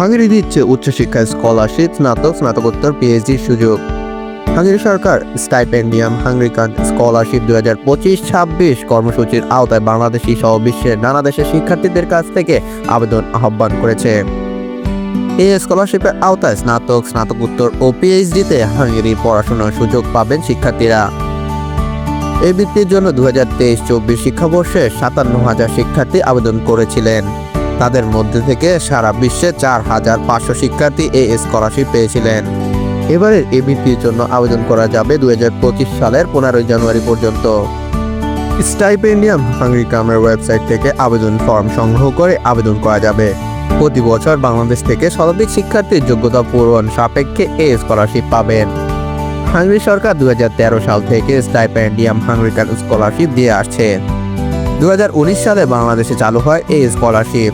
Hungary দিচ্ছে উচ্চশিক্ষায় scholarship, স্নাতক, স্নাতকোত্তর পিএইচডির সুযোগ। হাঙ্গেরি সরকার স্টাইপেন্ডিয়াম হাঙ্গরিকান স্কলারশিপ দুই হাজার পঁচিশ, ছাব্বিশ কর্মসূচির আওতায় বাংলাদেশি সহ বিশ্বের নানা দেশের শিক্ষার্থীদের কাছ থেকে আবেদন আহ্বান করেছে। এই স্কলারশিপের আওতায় স্নাতক, স্নাতকোত্তর ও পিএইচডিতে হাঙ্গেরির পড়াশোনার সুযোগ পাবেন শিক্ষার্থীরা। এই বৃত্তির জন্য দু হাজার তেইশ চব্বিশ শিক্ষাবর্ষে সাতান্ন হাজার শিক্ষার্থী আবেদন করেছিলেন। তাদের মধ্যে থেকে সারা বিশ্বে চার হাজার পাঁচশো শিক্ষার্থী এই স্কলারশিপ পেয়েছিলেন। এবারের এই বৃত্তির জন্য আবেদন করা যাবে দুই হাজার পঁচিশ সালের পনেরোই জানুয়ারি পর্যন্ত। স্টাইপেন্ডিয়াম হাঙ্গরিকামের ওয়েবসাইট থেকে আবেদন ফর্ম সংগ্রহ করে আবেদন করা যাবে। প্রতি বছর বাংলাদেশ থেকে শতাধিক শিক্ষার্থীর যোগ্যতা পূরণ সাপেক্ষে এই স্কলারশিপ পাবেন। হাঙ্গরি সরকার দুই হাজার তেরো সাল থেকে স্টাইপেন্ডিয়াম হাঙ্গরিকান স্কলারশিপ দিয়ে আসছে। দুই হাজার উনিশ সালে বাংলাদেশে চালু হয় এই স্কলারশিপ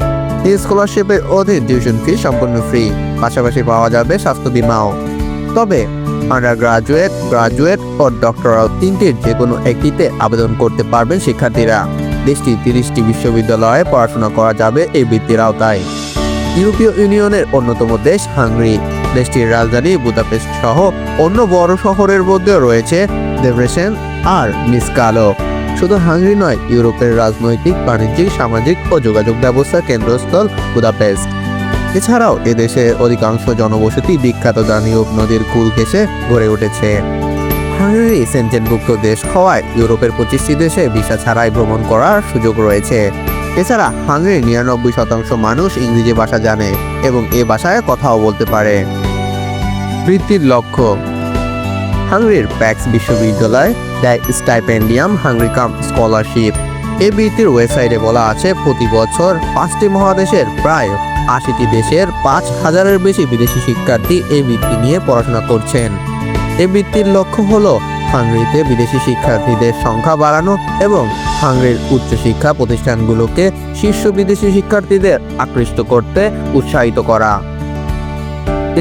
এই স্কলারশিপের অধীন টিউশন ফি সম্পূর্ণ ফ্রি পাশাপাশি পাওয়া যাবে স্বাস্থ্য বিমাও। তবে আন্ডার গ্রাজুয়েট গ্রাজুয়েট ও ডক্টরাল তিনটির যে কোনো একটিতে আবেদন করতে পারবেন শিক্ষার্থীরা। দেশটির তিরিশটি বিশ্ববিদ্যালয়ে পড়াশোনা করা যাবে এই বৃত্তির আওতায়। ইউরোপীয় ইউনিয়নের অন্যতম দেশ হাঙ্গরি। দেশটির রাজধানী বুদাপেস্ট সহ অন্য বড় শহরের মধ্যে রয়েছে দেব্রেসেন আর মিসকালো। শুধু হাঙ্গরি নয়, ইউরোপের রাজনৈতিক, বাণিজ্যিক, সামাজিক ও যোগাযোগ ব্যবস্থার কেন্দ্রস্থল বুদাপেস্ট। এছাড়াও এদেশে অধিকাংশ জনবসতি বিখ্যাত দানিউব নদীর কুল ঘেঁষে গড়ে উঠেছে। হাঙ্গেরি সেন্টেনভুক্ত দেশ হওয়ায় ইউরোপের পঁচিশটি দেশে ভিসা ছাড়াই ভ্রমণ করার সুযোগ রয়েছে। এছাড়া হাঙ্গেরির নিরানব্বই শতাংশ মানুষ ইংরেজি ভাষা জানে এবং এ ভাষায় কথাও বলতে পারে। বৃত্তির লক্ষ্য। হাঙ্গেরির প্যাক্স বিশ্ববিদ্যালয় দেয় স্টাইপেন্ডিয়াম হাঙ্গরিকাম স্কলারশিপ। এই বৃত্তির ওয়েবসাইটে বলা আছে, প্রতি বছর পাঁচটি মহাদেশের প্রায় আশিটি দেশের পাঁচ হাজারের বেশি বিদেশি শিক্ষার্থী এই বৃত্তি নিয়ে পড়াশোনা করছেন। এই বৃত্তির লক্ষ্য হলো হাঙ্গেরিতে বিদেশি শিক্ষার্থীদের সংখ্যা বাড়ানো এবং হাঙ্গেরির উচ্চশিক্ষা প্রতিষ্ঠানগুলোকে শীর্ষ বিদেশি শিক্ষার্থীদের আকৃষ্ট করতে উৎসাহিত করা।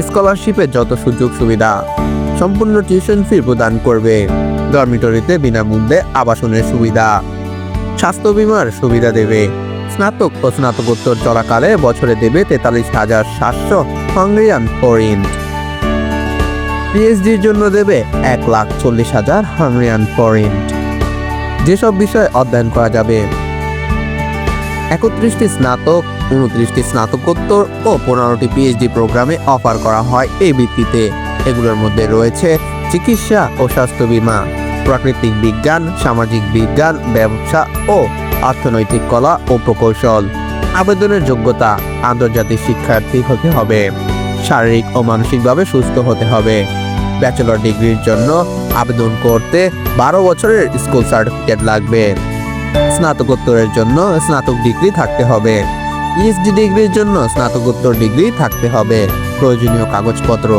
স্কলারশিপের যত সুযোগ সুবিধা সম্পূর্ণ টিউশন ফি প্রদান করবে। ডরমিটরিতে বিনামূল্যে আবাসনের সুবিধা। স্বাস্থ্য বিমার সুবিধা দেবে। স্নাতক ও স্নাতকোত্তর চলাকালে বছরে দেবে তেতাল্লিশ হাজার সাতশো হাঙ্গেরিয়ান ফরিন্ট পিএইচডির জন্য দেবে এক লাখ চল্লিশ হাজার হাঙ্গেরিয়ান ফরিন্ট যেসব বিষয় অধ্যয়ন করা যাবে? একত্রিশটি স্নাতক, উনত্রিশটি স্নাতকোত্তর ও পনেরোটি পিএইচডি প্রোগ্রামে অফার করা হয় এই ভিত্তিতে। এগুলোর মধ্যে রয়েছে চিকিৎসা ও স্বাস্থ্য বীমা। প্রাকৃতিক বিজ্ঞান, সামাজিক বিজ্ঞান, ব্যবসা ও অর্থনৈতিক কলা ও প্রকৌশল। আবেদনের যোগ্যতা আন্তর্জাতিক শিক্ষার্থী হতে হবে। শারীরিক ও মানসিকভাবে সুস্থ হতে হবে। ব্যাচেলর ডিগ্রির জন্য আবেদন করতে বারো বছরের স্কুল সার্টিফিকেট লাগবে। স্নাতকোত্তরের জন্য স্নাতক ডিগ্রি থাকতে হবে। পিএইচডি ডিগ্রির জন্য স্নাতকোত্তর ডিগ্রি থাকতে হবে। প্রয়োজনীয় কাগজপত্র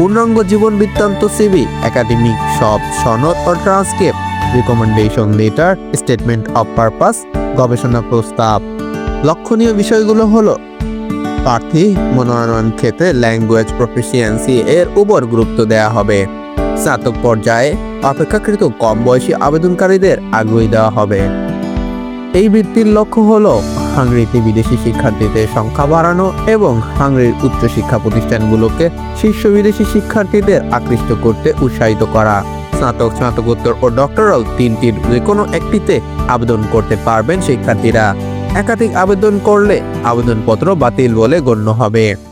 পূর্ণাঙ্গ জীবন বৃত্তান্ত সিবি একাডেমিক সব সনদ ও transcript recommendation letter statement of purpose গবেষণা প্রস্তাব। লক্ষণীয় বিষয়গুলো হলো, প্রার্থী, মনোনয়ন ক্ষেত্রে ল্যাঙ্গুয়েজ প্রফিসিয়েন্সি এর উপর গুরুত্ব দেওয়া হবে। স্নাতক পর্যায়ে অপেক্ষাকৃত কম বয়সী আবেদনকারীদের আগ্রহী দেওয়া হবে। এই বৃত্তির লক্ষ্য হলো হাঙ্গরিতে বিদেশি শিক্ষার্থীদের সংখ্যা বাড়ানো এবং হাঙ্গরির উচ্চশিক্ষা প্রতিষ্ঠানগুলোকে শীর্ষ বিদেশি শিক্ষার্থীদের আকৃষ্ট করতে উৎসাহিত করা। স্নাতক, স্নাতকোত্তর ও ডক্টরাল তিনটির যে কোনো একটিতে আবেদন করতে পারবেন শিক্ষার্থীরা। একাধিক আবেদন করলে আবেদনপত্র বাতিল বলে গণ্য হবে।